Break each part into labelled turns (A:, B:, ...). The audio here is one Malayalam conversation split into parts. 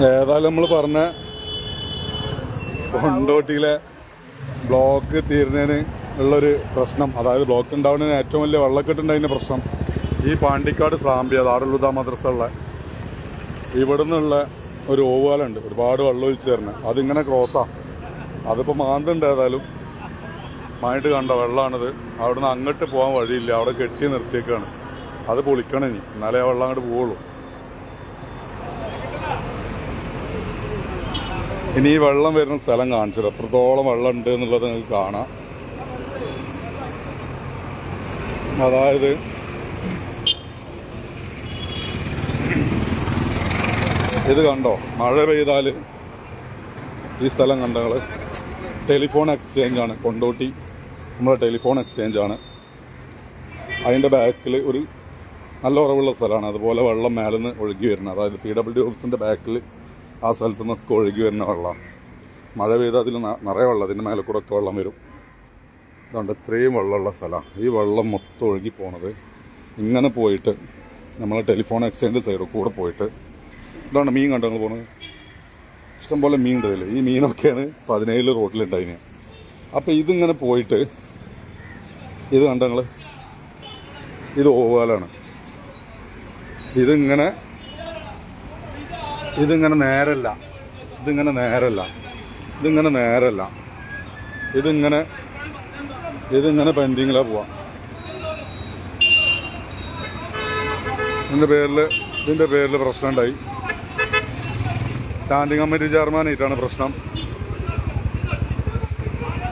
A: ഏതായാലും നമ്മൾ പറഞ്ഞ കൊണ്ടോട്ടിയിലെ ബ്ലോക്ക് തീരുന്നതിന് ഉള്ളൊരു പ്രശ്നം. അതായത് ബ്ലോക്ക് ഉണ്ടാവുന്നതിന് ഏറ്റവും വലിയ വെള്ളക്കെട്ടുണ്ടായിരുന്ന പ്രശ്നം. ഈ പാണ്ടിക്കാട് സാമ്പി ദാറുലുദ മദ്രസ ഉള്ള ഇവിടെ നിന്നുള്ള ഒരു ഓവുകാലുണ്ട് ഒരുപാട് വെള്ളം ഒഴിച്ചു തരുന്നത് അതിങ്ങനെ ക്രോസാ അതിപ്പോൾ മാന്തുണ്ട് ഏതായാലും. മായിട്ട് കണ്ട? വെള്ളമാണിത് അവിടുന്ന് അങ്ങോട്ട് പോകാൻ വഴിയില്ല. അവിടെ കെട്ടി നിർത്തിയേക്കാണ്. അത് പൊളിക്കണം ഇനി. എന്നാലേ ആ വെള്ളം അങ്ങോട്ട് പോവുള്ളൂ. ഇനി ഈ വെള്ളം വരുന്ന സ്ഥലം കാണിച്ചത് എത്രത്തോളം വെള്ളം ഉണ്ട് എന്നുള്ളത് നിങ്ങൾക്ക് കാണാം. അതായത് ഇത് കണ്ടോ? മഴ പെയ്താൽ ഈ സ്ഥലം കണ്ടോ ടെലിഫോൺ എക്സ്ചേഞ്ച് ആണ്. കൊണ്ടോട്ടി നമ്മുടെ ടെലിഫോൺ എക്സ്ചേഞ്ച് ആണ്. അതിന്റെ ബാക്കിൽ ഒരു നല്ല ഉറവുള്ള സ്ഥലമാണ്. അതുപോലെ വെള്ളം മേലെ നിന്ന് ഒഴുകി വരുന്നത്. അതായത് പി ഡബ്ല്യു ഡി ഓഫീസിന്റെ ബാക്കിൽ ആ സ്ഥലത്ത് നിന്നൊക്കെ ഒഴുകി വരുന്ന വെള്ളമാണ് മഴ പെയ്താൽ അതിൽ നിറയെ വെള്ളം അതിന്റെ മേലെ കൂടെ ഒക്കെ വെള്ളം വരും. അതുകൊണ്ട് ഇത്രയും വെള്ളമുള്ള സ്ഥലമാണ് ഈ വെള്ളം മൊത്തം ഒഴുകി പോണത് ഇങ്ങനെ പോയിട്ട് നമ്മൾ ടെലിഫോൺ എക്സ്ചേഞ്ച് സൈഡ് കൂടെ പോയിട്ട് ഇതാണ് മീൻ കണ്ടു നിങ്ങൾ പോണത്? ഇഷ്ടംപോലെ മീൻ ഉണ്ടല്ലേ ഈ മീനൊക്കെയാണ് പതിനേഴിൽ റോട്ടിലുണ്ടായിന്. അപ്പോൾ ഇതിങ്ങനെ പോയിട്ട് ഇത് കണ്ടങ്ങൾ ഇത് ഓവാലാണ്. ഇതിങ്ങനെ ഇതിങ്ങനെ നേരല്ല. ഇതിങ്ങനെ നേരല്ല. ഇതിങ്ങനെ നേരല്ല. ഇതിങ്ങനെ ഇതിങ്ങനെ പെൻഡിങ്ങിലാ പോവാ. ഇതിന്റെ പേരിൽ ഇതിന്റെ പേരിൽ പ്രശ്നം ഉണ്ടായി. സ്റ്റാൻഡിംഗ് കമ്മിറ്റി ചെയർമാനായിട്ടാണ് പ്രശ്നം.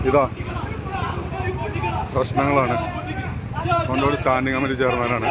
A: ഇതാ പ്രശ്നങ്ങളാണ്. കൊണ്ടോട് സ്റ്റാൻഡിംഗ് കമ്മിറ്റി ചെയർമാനാണ്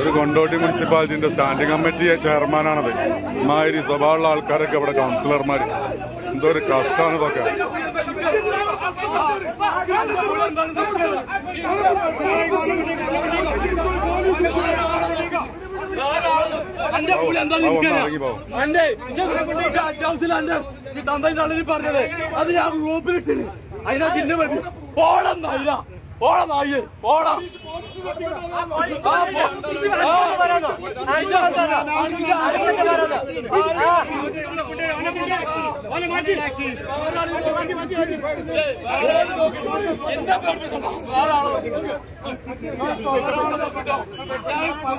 A: ഒരു കൊണ്ടോട്ടി മുനിസിപ്പാലിറ്റിന്റെ സ്റ്റാൻഡിംഗ് കമ്മിറ്റി ചെയർമാനാണത്. മാതിരി സ്വഭാവമുള്ള ആൾക്കാരൊക്കെ ഇവിടെ കൗൺസിലർമാർ എന്തോ ഒരു കഷ്ടമാണ് ഇതൊക്കെ.
B: അന്റെ പുള്ളി. അന്റെ ഈ തന്തയും തള്ളി പറഞ്ഞത്. അത് ഞാൻ ഗ്രൂപ്പിലിട്ടില്ല അതിനാ പിന്നെ പറഞ്ഞു പോടം നായില്ല പോണം നായി പോണം ആ, പോ. ആ, വരാനോ? ആ, ഇജ്ജ് വന്നാലോ? ആ, ഇജ്ജ് ആരെങ്കിലും വരാനോ? ആ, ആ. ഓനെ മാറ്റി. ഏയ്, വേറെ ആളെ നോക്കിക്കോ.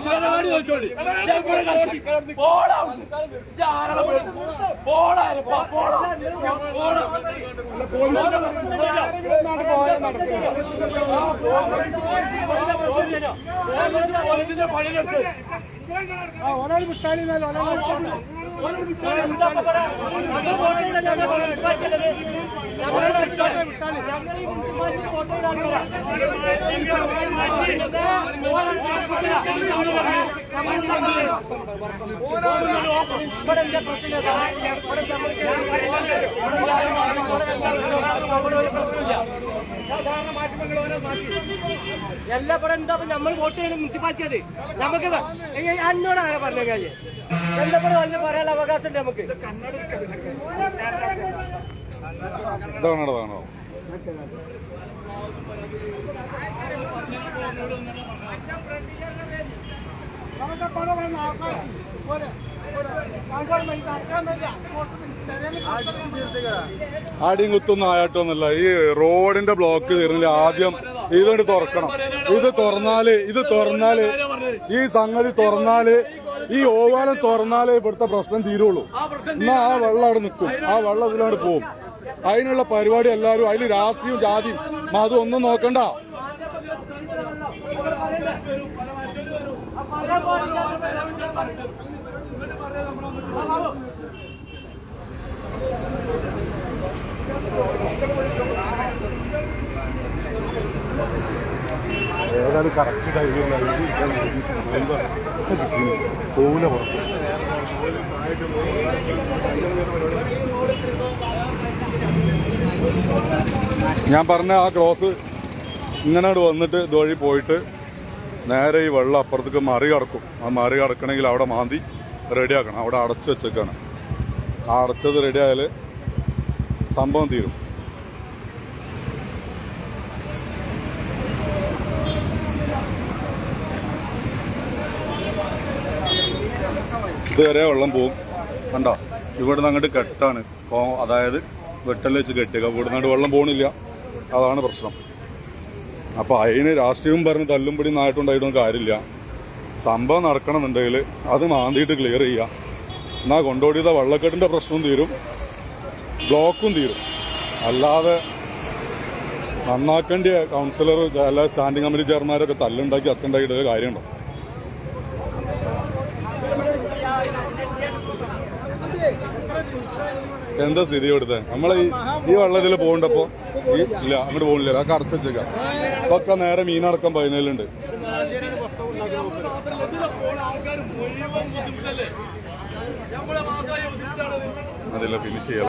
B: എന്താ ചോദിച്ചോളി പോടാ പേടിപ്പിക്കുന്നത്? പോടാ പോടാ പോടാ പോലീസിന്റെ പണിയെടുത്ത്
C: എല്ലാ പടം എന്താ നമ്മൾ വോട്ട് ചെയ്യണം മുനിസിപ്പാലിറ്റി അത്? നമുക്ക് എന്നോട് അങ്ങനെ പറഞ്ഞു കാര്യം? എന്താ പടം അതിന് പറയാനുള്ള അവകാശം ഉണ്ട് നമുക്ക്?
A: ഇതാണോ ഇതാണോ ആടിയും കുത്തൊന്നും ആയിട്ടൊന്നുമില്ല. ഈ റോഡിന്റെ ബ്ലോക്ക് തീർന്നില്ല ആദ്യം ഇതുകൊണ്ട് തുറക്കണം. ഇത് തുറന്നാൽ ഇത് തുറന്നാൽ ഈ സംഗതി തുറന്നാൽ ഈ ഓവാലം തുറന്നാലേ ഇവിടുത്തെ പ്രശ്നം തീരുള്ളൂ. എന്നാ ആ വെള്ളം അവിടെ നിൽക്കും. ആ വെള്ളം പോകും പോവും. അതിനുള്ള പരിപാടി എല്ലാവരും അതിൽ രാഷ്ട്രീയവും ജാതിയും മതം ഒന്നും നോക്കണ്ട. അത് കറക്റ്റ് ടൈമിൽ പോകില്ല പുറത്ത് ഞാൻ പറഞ്ഞ ആ ക്രോസ് ഇങ്ങനെ വന്നിട്ട് ഇതുവഴി പോയിട്ട് നേരെ ഈ വെള്ളം അപ്പുറത്തേക്ക് മറി കടക്കും. ആ മറി കടക്കണമെങ്കിൽ അവിടെ മാന്തി റെഡിയാക്കണം. അവിടെ അടച്ചു വെച്ചേക്കാണ്. ആ അടച്ചത് റെഡി ആയാൽ സംഭവം തീരും. ഇതുവരെ വെള്ളം പോകും കണ്ടോ? ഇവിടുന്ന് അങ്ങോട്ട് കെട്ടാണ്. അതായത് വെട്ടൽ വെച്ച് കെട്ടുക ഇവിടുന്നങ്ങോട്ട് വെള്ളം പോകണില്ല അതാണ് പ്രശ്നം. അപ്പൊ അതിന് രാഷ്ട്രീയവും പറഞ്ഞ് തല്ലും പിടി നായിട്ടുണ്ടായിട്ടൊന്നും കാര്യമില്ല. സംഭവം നടക്കണമെന്നുണ്ടെങ്കിൽ അത് മാന്തിയിട്ട് ക്ലിയർ ചെയ്യുക. എന്നാൽ കൊണ്ടോടിയത വള്ളക്കെട്ടിന്റെ പ്രശ്നവും തീരും. ബ്ലോക്കും തീരും. അല്ലാതെ നന്നാക്കേണ്ട കൗൺസിലർ അല്ല സ്റ്റാൻഡിംഗ് കമ്മിറ്റി ചെയർമാരൊക്കെ തല്ലുണ്ടാക്കി അച്ഛണ്ടാക്കിയിട്ട് കാര്യമുണ്ടോ? എന്താ സ്ഥിതി ഇവിടുത്തെ? നമ്മളെ ഈ ഈ വെള്ളത്തിൽ പോകണ്ടപ്പോ? ഇല്ല അങ്ങോട്ട് പോകുന്നില്ല അതൊക്കെ അടച്ചേക്കാം അതൊക്കെ നേരെ മീനടക്കം പതിനേലുണ്ട് അതില്ല ഫിനിഷ് ചെയ്യാം